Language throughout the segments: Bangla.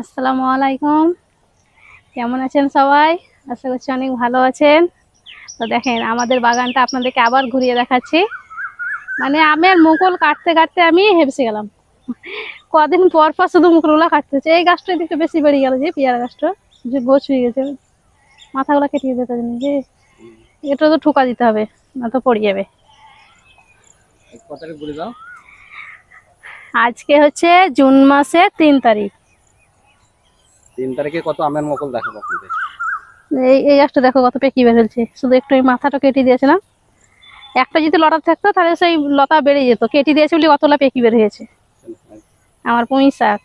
আসসালামু আলাইকুম। কেমন আছেন সবাই? আশা করছি অনেক ভালো আছেন। তো দেখেন আমাদের বাগানটা আপনাদেরকে আবার ঘুরিয়ে দেখাচ্ছি। মানে আমের মুকুল কাটতে কাটতে আমি হেপসে গেলাম। কদিন পর পর শুধু মুকুলগুলো কাটতে হচ্ছে এই গাছটা একটু বেশি বেড়ে গেল যে পেয়ারা গাছটা। যে গোছ হয়ে গেছে। মাথাগুলো কেটে যেতে জন্য যে এটা তো ঠুকা দিতে হবে না তো পড়ে যাবে। আজকে হচ্ছে জুন মাসের তিন তারিখ। তিন তারিখে কত আমের মকল দেখাবো আপনাদের? এই এই গাছটা দেখো কত পেকি বের হয়েছে শুধু একটু এই মাথাটা কেটে দিয়েছিলাম। একটা যদি লতা থাকতো তাহলে সেই লতা বেড়ে যেত। কেটে দিয়েছে বলে কতলা পেকি বের হয়েছে। আমার পুঁই শাক।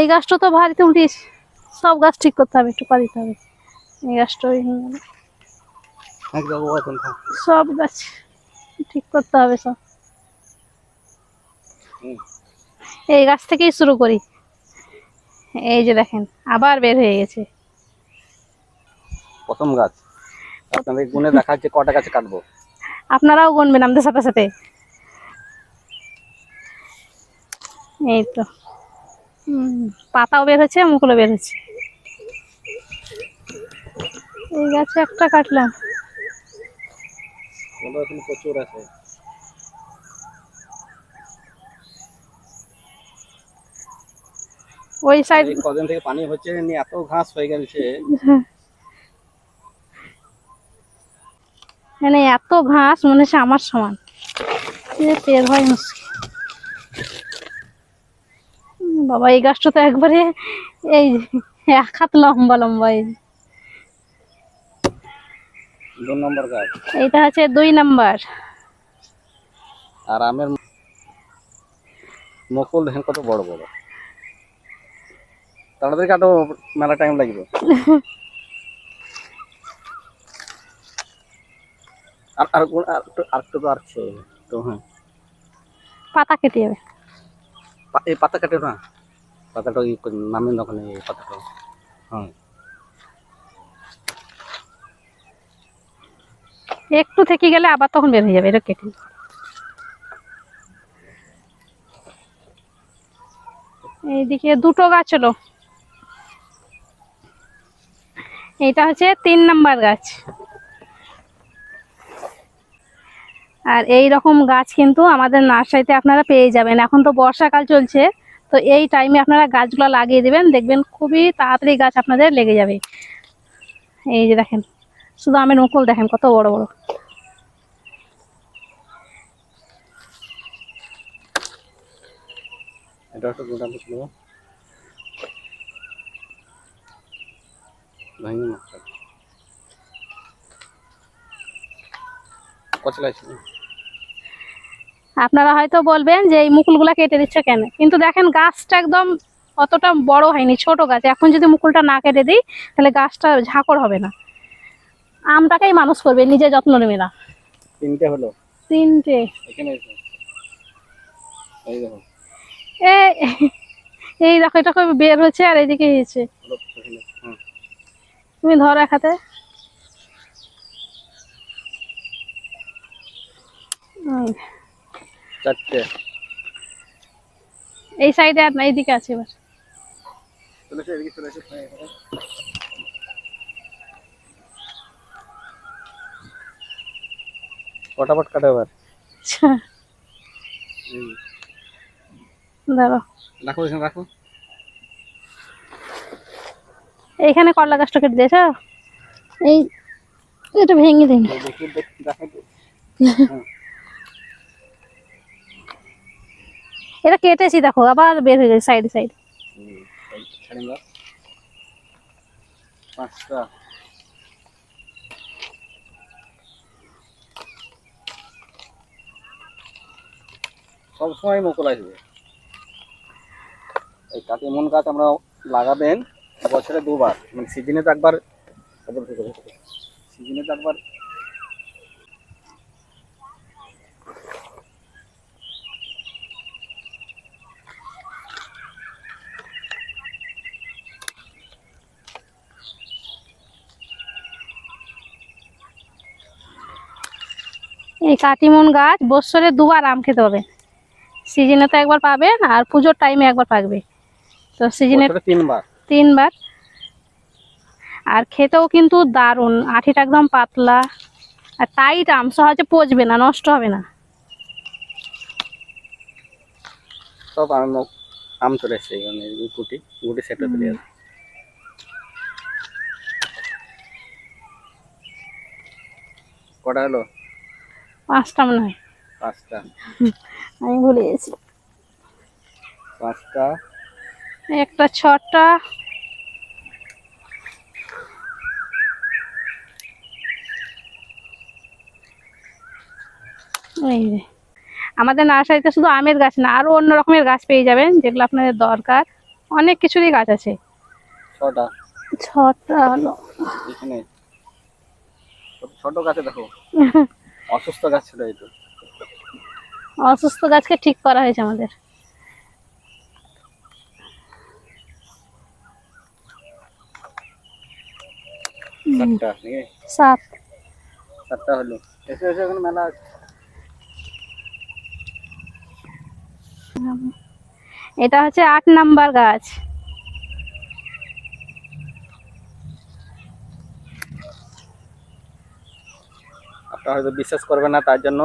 এই গাছটা তো ভারী উঠিস। সব গাছ ঠিক করতে হবে টুকা দিতে হবে। এই গাছটা। সব গাছ ঠিক করতে হবে সব। এই গাছ থেকেই শুরু করি। এই যে দেখেন আবার বের হয়ে গেছে। প্রথম গাছ। আপনাদের গুনে দেখা যাচ্ছে কটা গাছ কাটবো। আপনারাও গুনবেন আমাদের সাথে সাথে। এই তো। পাতাও বের হচ্ছে মুকুলও বের হচ্ছে। এই গাছে একটা কাটলাম। প্রচুর আছে। ওই সাইড কদিন থেকে পানি হচ্ছে এমনি এত ঘাস হয়ে গেছে। মানে এত ঘাস মনে হচ্ছে আমার সমান। বের হয় মুশকিল বাবা এই গাছটা তো একবারে এই এক হাত লম্বা লম্বা এই। নম্বর গাছ। এইটা হচ্ছে দুই নাম্বার। আর আমের মকল দেখেন কত বড় বড়। তাড়াতাড়ি কাটো মেলা টাইম লাগবে। আর আর কোন- আর একটু- আর একটু তো আছে তো হ্যাঁ। পাতা কেটে যাবে। এই পাতা কাটে না পাতাটা ওই নামেন ওখানে এই পাতাটা হ্যাঁ। একটু থেকে গেলে আবার তখন বের হয়ে যাবে এটা কেটে। এইদিকে দুটো গাছ হলো। এইটা হচ্ছে তিন নাম্বার গাছ। আর এই রকম গাছ কিন্তু আমাদের নার্সারিতে আপনারা পেয়ে যাবেন। এখন তো বর্ষাকাল চলছে, তো এই টাইমে আপনারা গাছগুলো লাগিয়ে দেবেন, দেখবেন খুবই তাড়াতাড়ি গাছ আপনাদের লেগে যাবে। এই যে দেখেন, শুধু আমের মুকুল দেখেন, কত বড় বড়। এটা একটা আপনারা হয়তো বলবেন যে এই মুকুলগুলা কেটে দিচ্ছে কেন? কিন্তু দেখেন গাছটা একদম অতটা বড় হয়নি ছোট গাছ। এখন যদি মুকুলটা না কেটে দিই তাহলে গাছটা ঝাঁকড় হবে না। আমটাকেই মানুষ করবে নিজে যত্ন নেবে না। তিনটে হলো? তিনটে। এই দেখো। এ এই দেখো এটা বের হচ্ছে আর এদিকে হয়েছে তুমি ধরো এক হাতে। চারটে। এই সাইডে আর না এইদিকে আছে এবার। এসো হ্যাঁ। ফটাফট কাটো এবার। আচ্ছা, হুম। রাখো রাখো। এইখানে করলা গাছটা কেটে দিয়েছ? এই এটা ভেঙে দিন। তো। এটা কেটেছি দেখো আবার বের হয়ে গেছে সাইড সাইড। পাঁচটা। সবসময় মুকুল আসবে। এই কাটিমন গাছ আমরা লাগাবেন বছরে দুবার। মানে সিজনে তো একবার সিজনে তো একবার এই কাটিমন গাছ বছরে দুবার আম খেতে হবে। সিজনে তো একবার পাবেন আর পুজোর টাইমে একবার পাকবে। তো সিজনে তিনবার। তিনবার। আর খেতেও কিন্তু দারুণ আঠিটা একদম পাতলা। আর টাইট আম সহজে পচবে না নষ্ট হবে না। সব আম আম চলে এসছে এখানে গুটি গুটি সেটা তুলে আছে কটা হলো? পাঁচটা মনে হয়। পাঁচটা। আমি ভুলে গেছি। পাঁচটা। একটা ছটা। এই যে। আমাদের নার্সারিতে শুধু আমের গাছ না আরও অন্য রকমের গাছ পেয়ে যাবেন যেগুলো আপনাদের দরকার। অনেক কিছুরই গাছ আছে। ছটা। ছটা হলো ছোট- ছোট গাছে দেখো। অসুস্থ গাছ ছিল অসুস্থ গাছকে ঠিক করা হয়েছে আমাদের। চারটা নাকি? সাত। চারটা হলো। এসে এসে এখন মেলা আছে। এটা হচ্ছে আট নাম্বার গাছ। আপনারা হয়তো বিশ্বাস করবেন না তার জন্য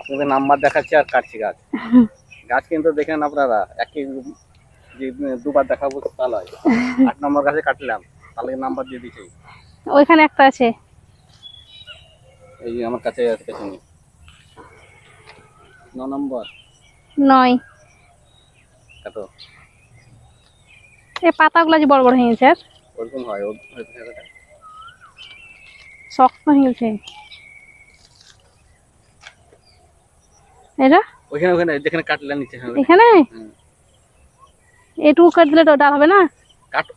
আপনাদের নাম্বার দেখাচ্ছি আর কাটছি গাছ। গাছ কিন্তু দেখেন আপনারা একই যে দুবার দেখাবো তাহলে হয় আট নম্বর গাছে কাটলাম তাহলে নাম্বার দিয়ে দিচ্ছি। ওইখানে একটা আছে। এই আমার কাছে আছে পেছনে ন নম্বর। নয়। কাটো। এই পাতাগুলো যে বড় বড় হয়ে গেছে আর ওরকম হয় শক্ত হয়ে গেছে। এটা? ওইখানে ওখানে যেখানে কাটলেন নিচে। এখানে। এটুকু করে দিলে তো ডাল হবে না? কাটো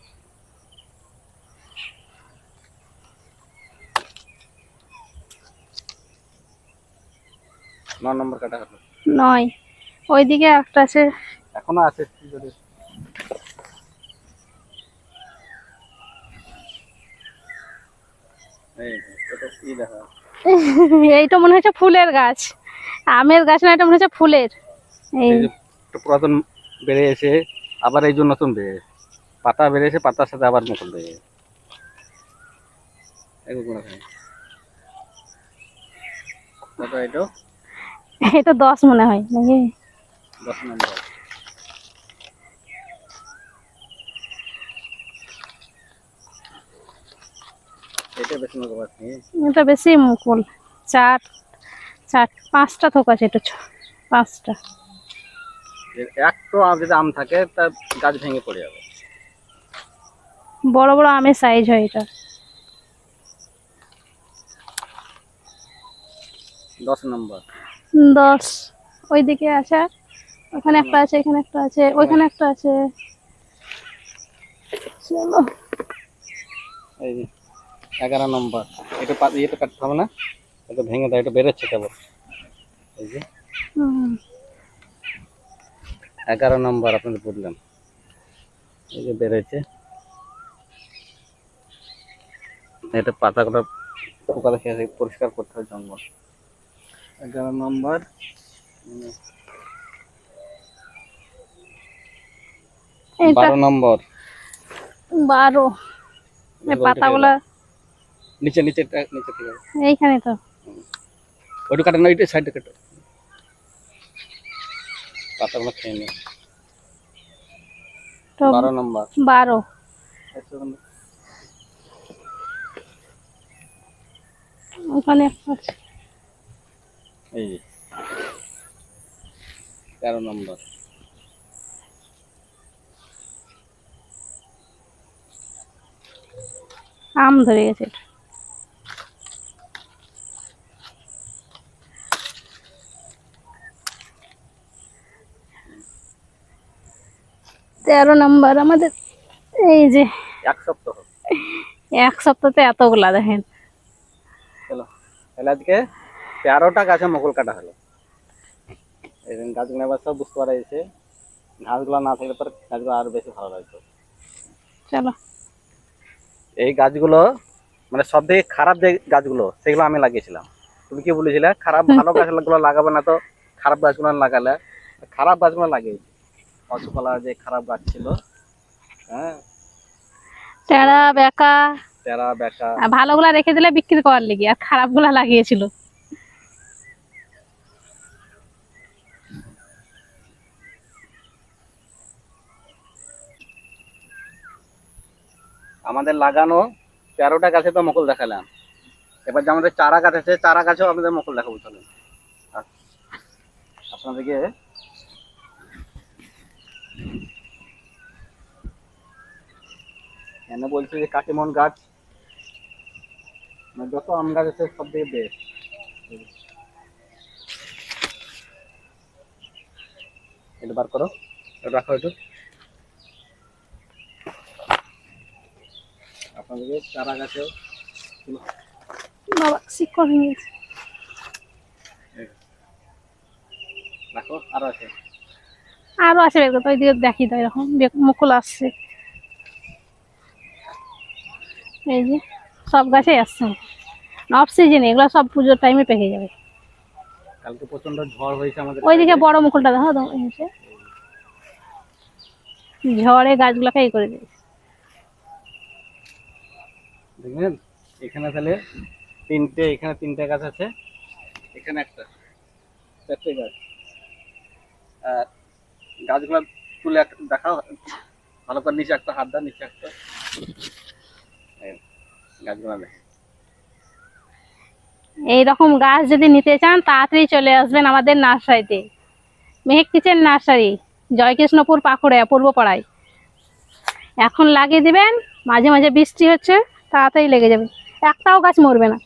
ন নম্বর কাটা হলো? নয়। ওইদিকে একটা আছে। এখনও আছে যদি এইটা মনে হচ্ছে ফুলের গাছ। আমের গাছ না এটা মনে হচ্ছে ফুলের। এই পুরাতন বেড়ে এসে আবার এই যে নতুন বেড়ে পাতা বেড়েছে পাতার সাথে আবার নতুন বেড়ে আছে এটা? এটা দশ মনে হয় নাকি? দশ নম্বর এটা বেশি মুকুল চার চার পাঁচটা থোক আছে এটা পাঁচটা। একটু আম যদি আম থাকে তার গাছ ভেঙে পড়ে যাবে। বড় বড় আমের সাইজ হয় এটা। দশ নম্বর। দশ ওইদিকে আর ওখানে একটা আছে এখানে একটা আছে ওইখানে একটা আছে। চলো। এই যে এগারো নম্বর। এটা কাটতে হবে না? এটা ভেঙে দেয় এটা বেরোচ্ছে কেবল। এই যে। এগারো নম্বর আপনাদের বললাম। এই যে বেরোচ্ছে। এটা পাতাগুলো পোকা দেখে পরিষ্কার করতে হবে জঙ্গল। এগারো নম্বর। বারো নম্বর। বারো। পাতাগুলা নিচে নিচে নিচে এইখানে তো। ওইটা কাটে না ওইটা সাইডে কাটো। পাতাগুলো খেয়ে নি। বারো নম্বর। বারো। ওখানে একটা আছে। এই যে। তেরো নম্বর। আম ধরে গেছে এটা। তেরো নাম্বার আমাদের এই যে এক সপ্তাহ। এক সপ্তাহতে এতগুলা দেখেন। চলো তাহলে আজকে তেরোটা গাছে মুকুল কাটা হলো। এই গাছগুলো এবার সব বুঝতে পারা যাচ্ছে ঘাসগুলো না থাকলে পরে গাছগুলো আরও বেশি ভালো লাগতো। চলো। এই গাছগুলো মানে সব থেকে খারাপ যে গাছগুলো সেগুলো আমি লাগিয়েছিলাম। তুমি কি বলেছিলে? খারাপ ভালো গাছগুলো লাগাবে না তো খারাপ গাছগুলো লাগালে। খারাপ গাছগুলো লাগে অশোকলা যে খারাপ গাছ ছিল হ্যাঁ? টেরা বেকা। তেরা বেকা। ভালোগুলা রেখে দিলে বিক্রি করার লেগে আর খারাপগুলা লাগিয়েছিল। আমাদের লাগানো তেরোটা গাছে তো মকল দেখালাম। এবার যে আমাদের চারা গাছ আছে, চারা গাছেও আমাদের মুকুল দেখাবো চলুন আপনাদেরকে এনে বলছে যে কাটিমন গাছ? মানে যত আম গাছ আছে, সব থেকে বেস্ট এটা বার করো রাখো একটু। আপনাদেরকে চারা গাছেও বাবা শিক্ষক নিয়েছে আরও আছে। আরও আছে বের করতে ওইদিকে দেখি তো এরকম মুকুল আসছে। এই যে সব গাছেই আসছে। অফ সিজনে এগুলো সব পুজোর টাইমে পেকে যাবে। কালকে প্রচণ্ড ঝড় হয়েছে আমাদের ওইদিকে বড় মুকুলটা দেখো তো ঝড়ে গাছগুলোকে এই করে দিয়েছে। দেখবেন এখানে তাহলে তিনটে, এখানে তিনটে গাছ আছে। এখানে একটা, চারটে গাছ। আর গাছগুলো তুলে একটা দেখাও। ভালো করে নিচে একটা হাত দাও, নিচে একটা। গাছগুলো দেখ এইরকম গাছ যদি নিতে চান, তাড়াতাড়ি চলে আসবেন আমাদের নার্সারিতে। মেহেক কিচেন নার্সারি, জয়কৃষ্ণপুর পাকুড়া পূর্বপাড়ায়। এখন লাগিয়ে দিবেন, মাঝে মাঝে বৃষ্টি হচ্ছে। তাড়াতাড়ি লেগে যাবে। একটাও গাছ মরবে না।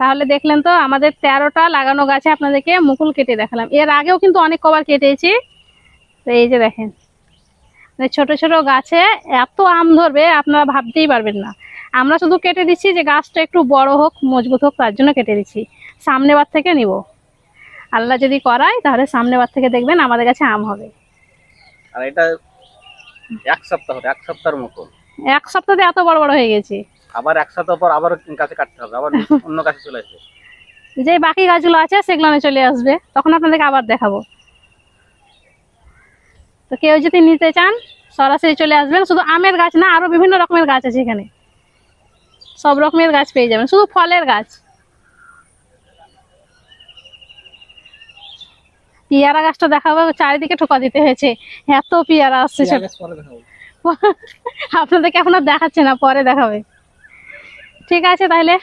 তাহলে দেখলেন তো, আমাদের তেরোটা লাগানো গাছে আপনাদেরকে মুকুল কেটে দেখালাম। এর আগেও কিন্তু অনেক কবার কেটেছি। তো এই যে দেখেন মানে ছোট ছোট গাছে এত আম ধরবে, আপনারা ভাবতেই পারবেন না। আমরা শুধু কেটে দিচ্ছি যে গাছটা একটু বড় হোক, মজবুত হোক, তার জন্য কেটে দিচ্ছি। সামনে বার থেকে নিব। আল্লাহ যদি করায়, তাহলে সামনে বার থেকে দেখবেন আমাদের কাছে আম হবে। আর এটা এক সপ্তাহ এক সপ্তাহের মতো এক সপ্তাহে এত বড় বড় হয়ে গেছে। আবার এক সপ্তাহ পর আবার গাছে কাটতে হবে আবার অন্য গাছে চলে আসবে। যে বাকি গাছগুলো আছে সেগুলো চলে আসবে। তখন আপনাদেরকে আবার দেখাবো। তো কেউ যদি নিতে চান সরাসরি চলে আসবেন। শুধু আমের গাছ না আরও বিভিন্ন রকমের গাছ আছে এখানে। সব রকমের গাছ পেয়ে যাবেন। শুধু ফলের গাছ। পেয়ারা গাছটা দেখাবো চারিদিকে ঠোকা দিতে হয়েছে। এত পেয়ারা আসছে আপনাদেরকে এখন আর দেখাচ্ছে না পরে দেখাবে। ঠিক আছে তাহলে।